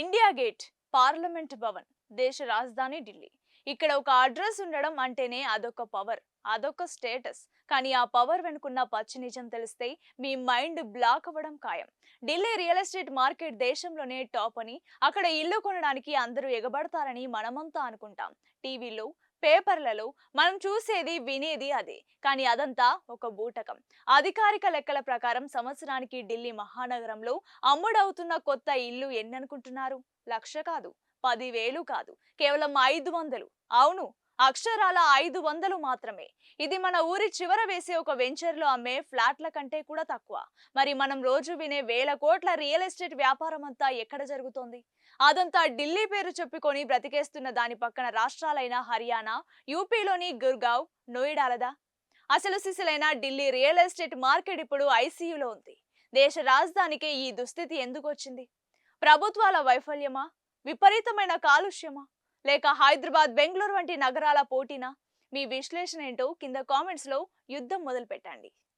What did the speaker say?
India gate parliament Bhavan దేశ రాజధాని ఢిల్లీ. ఇక్కడ ఒక అడ్రస్ ఉండడం అంటేనే అదొక పవర్ అదొక స్టేటస్. కానీ ఆ పవర్ వెనుకున్న పచ్చి నిజం తెలిస్తే మీ మైండ్ బ్లాక్ అవ్వడం ఖాయం. ఢిల్లీ రియల్ ఎస్టేట్ మార్కెట్ దేశంలోనే టాప్ అని అక్కడ ఇల్లు కొనడానికి అందరూ ఎగబడతారని మనమంతా అనుకుంటాం. టీవీలో పేపర్లలో మనం చూసేది వినేది అదే. కానీ అదంతా ఒక బూటకం. అధికారిక లెక్కల ప్రకారం సంవత్సరానికి ఢిల్లీ మహానగరంలో అమ్ముడవుతున్న కొత్త ఇల్లు ఎన్ని అనుకుంటున్నారు లక్ష కాదు పదివేలు కాదు కేవలం ఐదు వందలు. అవును అక్షరాల ఐదు వందలు మాత్రమే. ఇది మన ఊరి చివర వేసే ఒక వెంచర్లో అమ్మే ఫ్లాట్ల కంటే కూడా తక్కువ. మరి మనం రోజు వినే వేల కోట్ల రియల్ ఎస్టేట్ వ్యాపారం అంతా ఎక్కడ జరుగుతోంది? అదంతా ఢిల్లీ పేరు చెప్పుకొని బ్రతికేస్తున్న దాని పక్కన రాష్ట్రాలైన హర్యానా యూపీలోని గుర్గావ్ నోయిడాలదా? అసలు సిసలైన ఢిల్లీ రియల్ ఎస్టేట్ మార్కెట్ ఇప్పుడు ఐసీయూలో ఉంది. దేశ రాజధానికే ఈ దుస్థితి ఎందుకు వచ్చింది ప్రభుత్వాల వైఫల్యమా? విపరీతమైన కాలుష్యమా? లేక హైదరాబాద్ బెంగళూరు వంటి నగరాల పోటీనా? మీ విశ్లేషణ ఏంటో కింద కామెంట్స్లో యుద్ధం మొదలు పెట్టండి